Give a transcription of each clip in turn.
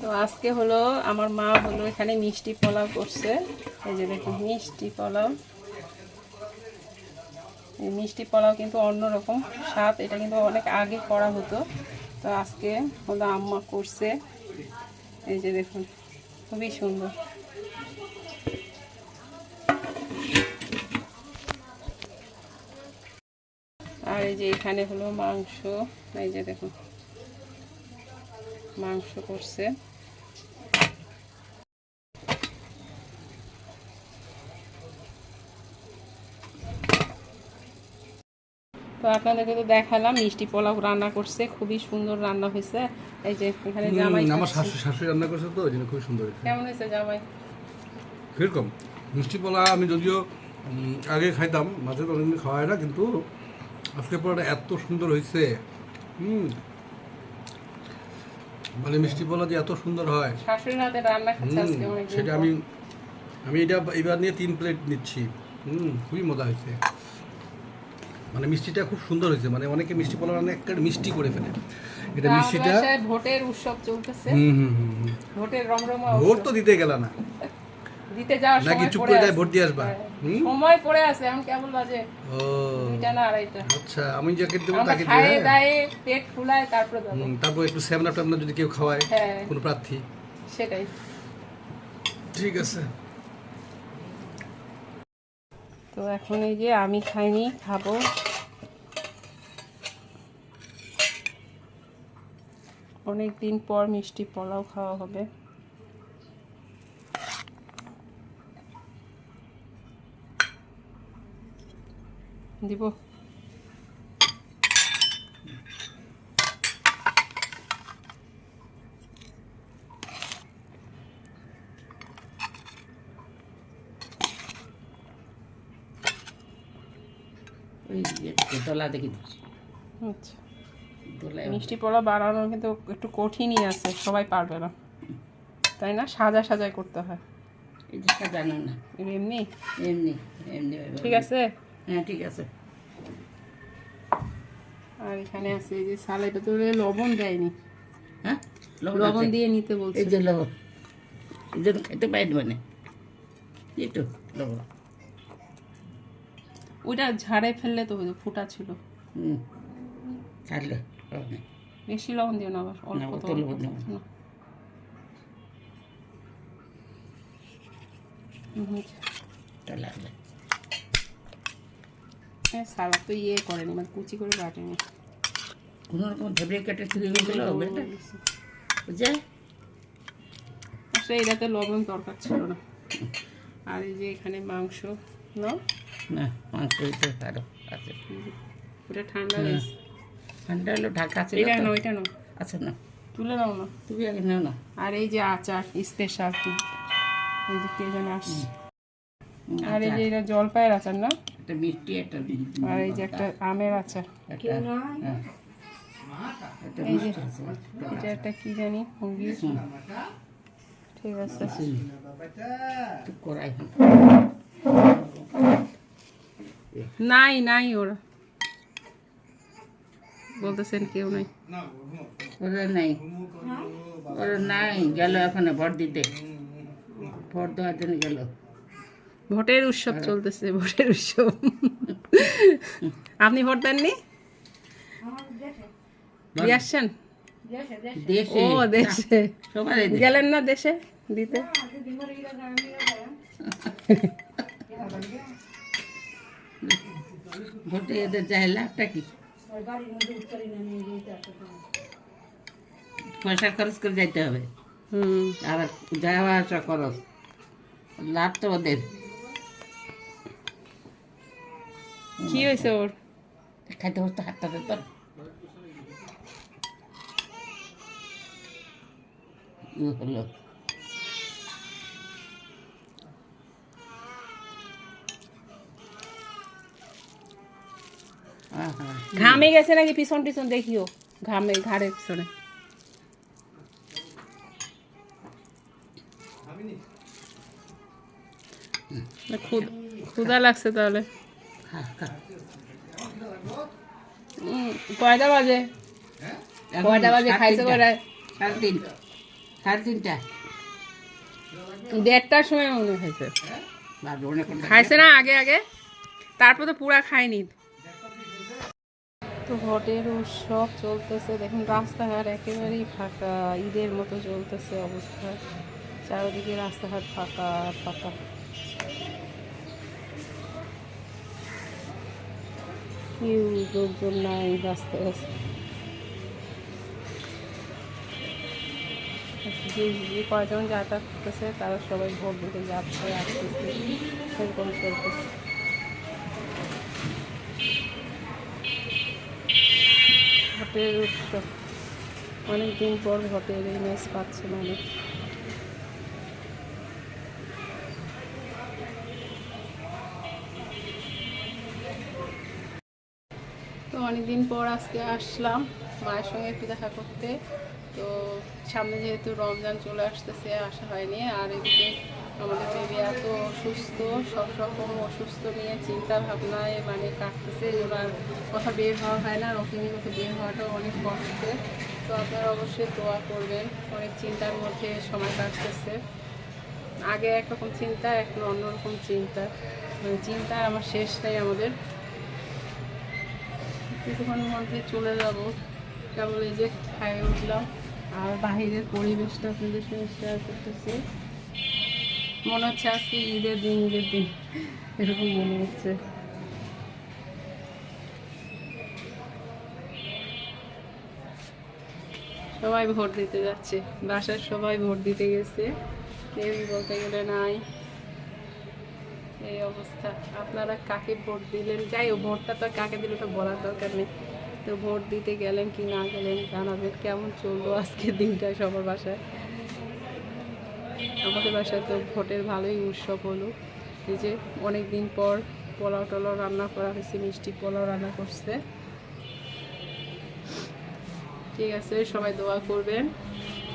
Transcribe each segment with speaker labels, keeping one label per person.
Speaker 1: তো আজকে হলো আমার মা হলো এখানে মিষ্টি পোলাও করছে। এই যে দেখুন, মিষ্টি পোলাও। এই মিষ্টি পোলাও কিন্তু অন্যরকম স্বাদ, এটা কিন্তু অনেক আগে করা হতো। তো আজকে হলো আম্মা করছে। এই যে দেখুন, খুবই সুন্দর। আর এই যে এখানে হলো মাংস, এই যে দেখুন, মাংস করছে। তো আপনাদেরকে তো দেখালাম মিষ্টি পোলাও রান্না করছে খুবই সুন্দর রান্না হয়েছে। এই যে এখানে জামাই
Speaker 2: আমার। শাশুড়ি শাশুড়ি রান্না করছে তো ওই জন্য খুব সুন্দর হয়েছে।
Speaker 1: কেমন হয়েছে জামাই?
Speaker 2: কীরকম? মিষ্টি পোলা আমি যদিও আগে খাইতাম মাঝে তো অনেকদিন খাওয়া হয় না কিন্তু আজকে পোলাটা এত সুন্দর হয়েছে। হুম। মানে মিষ্টি পোলা যে এত সুন্দর হয়।
Speaker 1: শাশুড়ির হাতে রান্না
Speaker 2: সেটা আমি আমি এটা এবার নিয়ে তিন প্লেট নিচ্ছি। হুম খুবই মজা হয়েছে। মানে মিষ্টিটা খুব সুন্দর হয়েছে। মানে অনেকে মিষ্টি পোলা রান্না একটা মিষ্টি করে ফেলে। এটা মিষ্টিটা
Speaker 1: ভোটের উৎসব চলতেছে।
Speaker 2: হুম হুম হুম।
Speaker 1: ভোটের রমরমা
Speaker 2: ভোট তো দিতে গেল না।
Speaker 1: দিতে যাওয়ার
Speaker 2: নাকি চুপ করে
Speaker 1: আছে।
Speaker 2: ভোট দিয়ে আসবা?
Speaker 1: হ্যাঁ। সময় পড়ে আছে এখন কেমন বাজে?
Speaker 2: ও।
Speaker 1: দুইটা না আড়াইটা।
Speaker 2: আচ্ছা আমি যাকে দেবো তাকে
Speaker 1: খাইয়ে
Speaker 2: দেবো
Speaker 1: দায়ে পেট ফুলায় তারপরে যাব
Speaker 2: তারপর একটু সেভেন আপ যদি কেউ খাওয়ায়
Speaker 1: হ্যাঁ।
Speaker 2: কোনো প্রার্থী।
Speaker 1: সেটাই।
Speaker 2: ঠিক আছে।
Speaker 1: তো এখন এই যে আমি খাইনি, খাব। অনেক দিন পর মিষ্টি পোলাও খাওয়া হবে। দিব
Speaker 3: ওই যে দোতলা দেখি
Speaker 1: আচ্ছা। মিষ্টি পোলাও বানানো কিন্তু একটু কঠিনই আছে সবাই পারবে না। তাই না? সাজা সাজাই করতে হয়।
Speaker 3: এই জিনিসটা জানো না।
Speaker 1: এমনি?
Speaker 3: এমনি এমনি
Speaker 1: ঠিক আছে?
Speaker 3: হ্যাঁ ঠিক আছে।
Speaker 1: আর এখানে আছে এই যে সালা এটা তো লবণ দেয়নি।
Speaker 3: হ্যাঁ?
Speaker 1: লবণ দিয়ে নিতে বলছে।
Speaker 3: এই যে লবণ। এই জন্য খেতে পাইনি মানে। এই তো লবণ।
Speaker 1: ওইটা ঝাড়ে ফেললে তো ফুটা ছিল।
Speaker 3: হুম।
Speaker 1: বেশি লবণ দিও না আবার অল্প তো
Speaker 3: লবণ না।
Speaker 1: না। হুম,
Speaker 3: তা
Speaker 1: ইয়ে করেনি মানে কুচি করে কাটেনি
Speaker 3: কোনো রকম কেটে বুঝে
Speaker 1: আসলে এটাতে লবণ দরকার ছিল না। আর এই যে এখানে মাংস না?
Speaker 3: না মাংস তো আরও আছে।
Speaker 1: ওটা ঠান্ডা
Speaker 3: ঠান্ডা হলো ঢাকা আছে
Speaker 1: এটা না ওইটা না
Speaker 3: আছে না।
Speaker 1: তুলে নাও না।
Speaker 3: তুমি আগে নাও না।
Speaker 1: আর এই যে আচার স্পেশাল এই যে কে যেন আসছে। আর এই যে এটা জলপাইয়ের আচার না?
Speaker 3: একটা মিষ্টি একটা
Speaker 1: আর এই যে একটা আমের আচার।
Speaker 3: হ্যাঁ। একটা
Speaker 1: এই যে এটা একটা কি জানি মুরগি? ঠিক আছে।
Speaker 3: চিনি।
Speaker 1: নাই নাই ওরা। বলতেছেন কেউ নাই।
Speaker 3: ওরা নাই। ওরা নাই গেল এখানে ভোট দিতে। ভোট দেওয়ার জন্য গেল।
Speaker 1: ভোটের উৎসব চলতেছে ভোটের উৎসব। আপনি ভোট দেননি? দিয়ে আসছেন ও দেশে। গেলেন না দেশে দিতে?
Speaker 3: ভোটে এদের যায় লাভটা কি? পয়সা খরচ করে যাইতে হবে।
Speaker 1: হুম।
Speaker 3: আবার যাওয়া আসা খরচ। লাভ তো ওদের।
Speaker 1: কি হয়েছে ওর?
Speaker 3: খাইতে বসতে হাতটা দিত কি হলো?
Speaker 1: ঘামে গেছে নাকি? পিছন পিছন দেখিও। ঘামে ঘাড়ের পিছনে। ক্ষুদ- লাগছে তাহলে। কয়টা বাজে? কয়টা বাজে?
Speaker 3: সাড়ে
Speaker 1: খাইছে
Speaker 3: সাড়ে তিনটা। সাড়ে তিনটা।
Speaker 1: দেড়টার সময় মনে হয়েছে খাইছে। না আগে আগে? তারপর তো পুরা খায়নি। তো ভোটের উৎসব চলতেছে। দেখুন, রাস্তাঘাট একেবারেই ফাঁকা। ঈদের মতো চলতেছে অবস্থা। চারিদিকে রাস্তাঘাট ফাঁকা ফাঁকা। কেউ লোকজন নাই রাস্তায় রাস্তায় যে যে কয়জন যাতায়াত করতেছে, তারা সবাই ভোট দিতে যাচ্ছে, আসতেছে, এরকম চলতেছে। ভোটের উৎসব অনেকদিন পর ভোটের ইমেজ পাচ্ছে মানুষ। তো অনেকদিন পর আজকে আসলাম মায়ের সঙ্গে একটু দেখা করতে। তো সামনে যেহেতু রমজান চলে আসতেছে, আসা হয়নি। আর এদিকে আমাদের বেবি এত অসুস্থ সব রকম অসুস্থ নিয়ে চিন্তা ভাবনায় মানে কাটতেছে। এবার কথা বের হওয়া হয় না রকমের মতো বের হওয়াটাও অনেক কষ্টের তো আপনারা অবশ্যই দোয়া করবেন, অনেক চিন্তার মধ্যে সময় কাটতেছে। আগে একরকম চিন্তা, এখন অন্যরকম চিন্তা। মানে চিন্তা আমার শেষ নেই আমাদের। কিছুক্ষণের মধ্যে চলে যাব। কেবল এই যে খাইয়ে উঠলাম। আর বাহিরের পরিবেশটা আপনাদের সঙ্গে শেয়ার করতেছি। মনে হচ্ছে আজকে ঈদের দিন ঈদের দিন। এরকম মনে হচ্ছে। সবাই ভোট দিতে যাচ্ছে। বাসার সবাই ভোট দিতে গেছে। কেউই বলতে গেলে নাই। এই অবস্থা। আপনারা কাকে ভোট দিলেন? যাই ভোটটা তো কাকে দিলে তো বলার দরকার নেই। তো ভোট দিতে গেলেন কি না গেলেন জানাবেন। কেমন চলল আজকের দিনটা সবার বাসায়? আমাদের বাসায় তো ভোটের ভালোই উৎসব হলো। এই যে অনেক দিন পর পোলাও টোলাও রান্না করা হয়েছে, মিষ্টি পোলাও রান্না করছে। ঠিক আছে, সবাই দোয়া করবেন।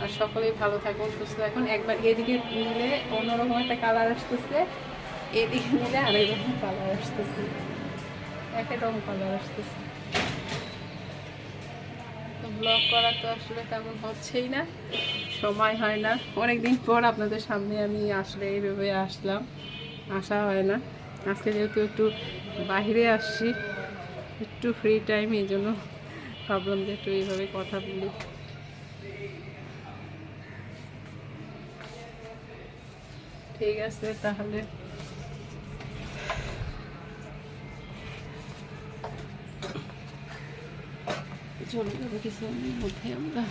Speaker 1: আর সকলেই ভালো থাকুন, সুস্থ থাকুন। একবার এদিকে নিলে অন্যরকম একটা কালার আসতেছে, এদিকে নিলে আরেক রকম কালার আসতেছে। একই রকম কালার আসতেছে। তো ব্লগ করা তো আসলে তেমন হচ্ছেই না। সময় হয় না। অনেক দিন পর আপনাদের সামনে আমি আসলে এইভাবে আসলাম। আসা হয় না। আজকে যেহেতু একটু বাইরে আসছি, একটু ফ্রি টাইম এই জন্য ভাবলাম যে একটু এইভাবে কথা বলি। ঠিক আছে, তাহলে। চলে কিছুদিনের মধ্যে আমরা।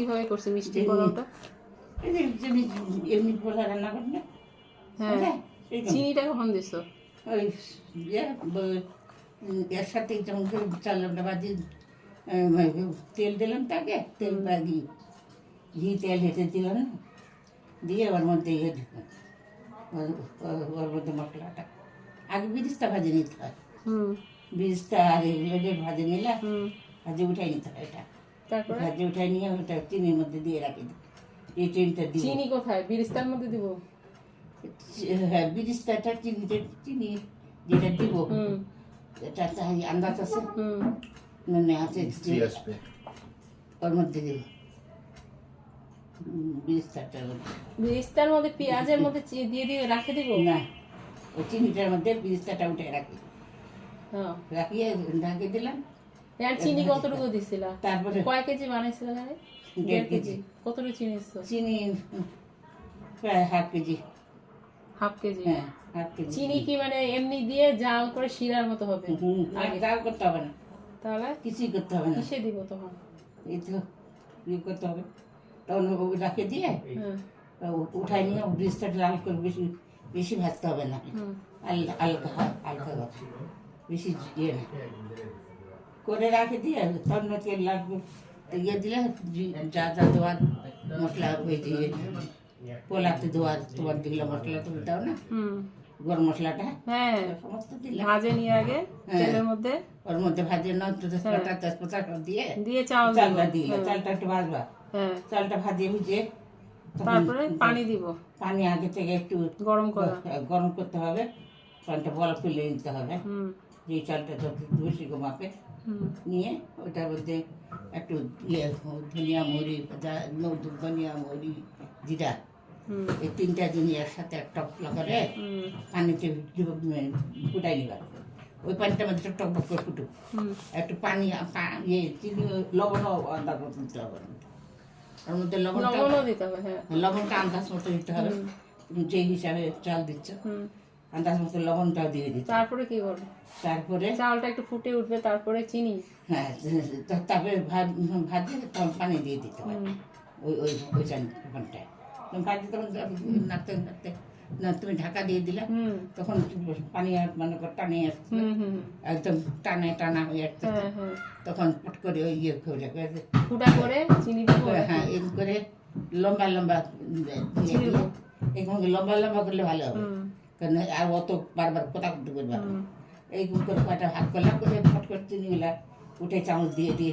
Speaker 1: কীভাবে করছে মিষ্টি
Speaker 3: যেমনি এমনি পোলা রান্না করি না?
Speaker 1: হ্যাঁ।
Speaker 3: এই
Speaker 1: চিনিটা কখন দিছো?
Speaker 3: ওই ইয়ে, এর সাথে করে চালটা বাজি তেল দিলাম তাকে তেল বা ঘি তেল হেঁটে দিলাম না। দিয়ে ওর মধ্যে ইয়ে দিলাম ওর- মধ্যে মশলাটা। আগে বিরিস্তা ভাজে নিতে হয়।
Speaker 1: হুম।
Speaker 3: বিরিস্তা আর এগুলো ভাজে নিলাম ভাজে উঠাই নিতে হয় এটা।
Speaker 1: তারপরে
Speaker 3: ভাজে উঠাই নিয়ে ওটা চিনির মধ্যে দিয়ে রাখি দিই এই চিনিটা দিয়ে
Speaker 1: চিনি কোথায় বিরিস্তার মধ্যে দিব
Speaker 3: হ্যাঁ বিরিস্তাটা চিনিটা চিনি যেটা দিব
Speaker 1: হুম
Speaker 3: এটা তাই আন্দাজ আছে
Speaker 1: হুম
Speaker 3: মানে আছে যে ওর মধ্যে দিব বিরিস্তাটার মধ্যে
Speaker 1: বিরিস্তার মধ্যে পেঁয়াজের মধ্যে চি- দিয়ে দিয়ে রাখে দিব
Speaker 3: না ওই চিনিটার মধ্যে বিরিস্তাটা উঠে রাখি
Speaker 1: হ্যাঁ
Speaker 3: রাখিয়ে ঢাকে দিলাম
Speaker 1: আর চিনি কতটুকু দিছিলা?
Speaker 3: তারপরে?
Speaker 1: কয় কেজি বানাইছিল জানে?
Speaker 3: দেড় কেজি।
Speaker 1: কতটুকু চিনি
Speaker 3: চিনি প্রায় হাফ কেজি।
Speaker 1: Half KG?
Speaker 3: হ্যাঁ
Speaker 1: চিনি কি মানে এমনি দিয়ে জাল করে শিরার মতো হবে?
Speaker 3: আগে। ডাল করতে হবে না।
Speaker 1: তাহলে?
Speaker 3: কিছুই করতে হবে না।
Speaker 1: কিসে দিব তখন?
Speaker 3: এই তো ইয়ে করতে হবে। তখন রাখে দিয়ে
Speaker 1: হ্যাঁ।
Speaker 3: উঠাই নিয়ে ব্রিজটা লাল করে বেশি বেশি ভাজতে হবে না।
Speaker 1: হুম।
Speaker 3: আল- হালকা হালকা বেশি ইয়ে না। করে রাখে দিয়ে তখন তেল লাল করে ইয়ে দিলে জি- যা যা দেওয়ার মশলা ওই যে পোলাতে দেওয়ার তোমার দিলে মশলা তুমি দাও না
Speaker 1: হুম
Speaker 3: গরম মশলাটা
Speaker 1: হ্যাঁ
Speaker 3: সমস্ত দিলে
Speaker 1: ভাজে নিয়ে আগে
Speaker 3: হ্যাঁ।
Speaker 1: তেলের মধ্যে
Speaker 3: ওর মধ্যে ভাজে না তেজপাতা তেজপাতা দিয়ে
Speaker 1: দিয়ে চাল
Speaker 3: চালটা
Speaker 1: দিব
Speaker 3: দিলে চালটা একটু ভাজবা
Speaker 1: হ্যাঁ
Speaker 3: চালটা ভাজিয়ে ভুজিয়ে তখন
Speaker 1: তারপরে পানি দিব
Speaker 3: পানি আগে থেকে একটু
Speaker 1: গরম করা
Speaker 3: গরম করতে হবে পানিটা বরফ তুলে নিতে হবে
Speaker 1: হুম
Speaker 3: যে চালটা যত বেশি মাপে নিয়ে ওটার মধ্যে একটু ইয়ে ধনিয়া মরি ধনিয়া মরি জিরা এই তিনটা জিনিস একসাথে একটা করে পানিতে ফুটাই নিবা। ওই পানিটার মধ্যে টক টক করে ফুটুক। একটু পানি ইয়ে চিনি আন্দাজ মতো দিতে হবে ওর মধ্যে। লবণটা
Speaker 1: হ্যাঁ।
Speaker 3: লবণটা আন্দাজ মতো দিতে হবে।
Speaker 1: হুম।
Speaker 3: তুমি যে হিসাবে চাল দিচ্ছ। আন্দাজ মতো লবণটাও দিয়ে দিতে।
Speaker 1: তারপরে কি করবে
Speaker 3: তারপরে?
Speaker 1: চালটা একটু ফুটে উঠবে তারপরে চিনি?
Speaker 3: হ্যাঁ তারপরে ভাত ভাজে তখন পানি দিয়ে দিতে হয়। ওই ওই ওই চাল ওখানটায়। তখন ভাজে তখন নাড়তে নাড়তে না তুমি ঢাকা দিয়ে দিলে। তখন পানি আর মানে টানে আসছে একদম টানে টানা হয়ে আসছে।
Speaker 1: হ্যাঁ হ্যাঁ।
Speaker 3: তখন ফুট করে ওই ইয়ে করে
Speaker 1: ফুটা করে চিনি
Speaker 3: হ্যাঁ এই করে লম্বা লম্বা দিয়ে? এরকম লম্বা লম্বা করলে ভালো হবে। কারণ আর অত বারবার কোথা করতে করবে এই করে কয়টা ভাগ করলাম করে ফট করে চিনিগুলা উঠে চামচ দিয়ে দিয়ে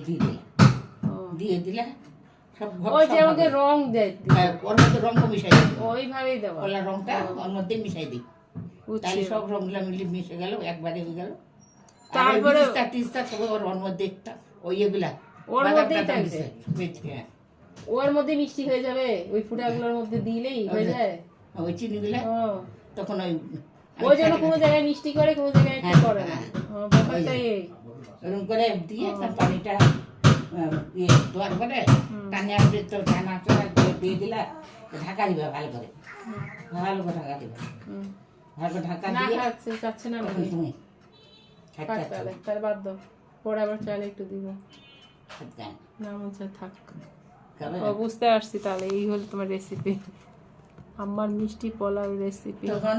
Speaker 3: দিয়ে দিলে সব
Speaker 1: ওই যে আমাকে রং দেয়
Speaker 3: হ্যাঁ, ওর মধ্যে রঙ মিশাই
Speaker 1: ওইভাবেই
Speaker 3: রংটা ওর মধ্যে মিশাই দিই। তাহলে সব মিলে মিশে গেল একবারে হয়ে গেল।
Speaker 1: তারপরে-
Speaker 3: তিস্তা সব ওর ওর মধ্যে একটা ওই এগুলা
Speaker 1: ওর মধ্যেই থাকবে।
Speaker 3: মিশে- মিশে।
Speaker 1: ওর মধ্যে মিষ্টি হয়ে যাবে ওই ফুটাগুলোর মধ্যে দিলেই হয়ে যায়।
Speaker 3: ওই চিনিগুলা।
Speaker 1: ও।
Speaker 3: তখন ওই
Speaker 1: ওই জন্য কোনো জায়গায় মিষ্টি করে কোনো জায়গায় একটু
Speaker 3: হ্যাঁ,
Speaker 1: করে না।
Speaker 3: হ্যাঁ।
Speaker 1: ব্যাপারটা এই।
Speaker 3: ওরকম করে দিয়ে তার পানিটা ইয়ে দোয়ার করে টানে আসবে তো টানা চড়া দিয়ে দিলা ঢাকা দিবে ভালো করে। ভালো করে ঢাকা দিবে। ভালো করে ঢাকা
Speaker 1: না
Speaker 3: দিয়ে
Speaker 1: খাচ্ছে না
Speaker 3: তুমি
Speaker 1: তাহলে বাদ দাও। পরে আবার চাইলে একটু দিব। না মন থাক। বুঝতে পারছি তাহলে এই হলো তোমার রেসিপি আমার মিষ্টি পোলাও রেসিপি
Speaker 3: তখন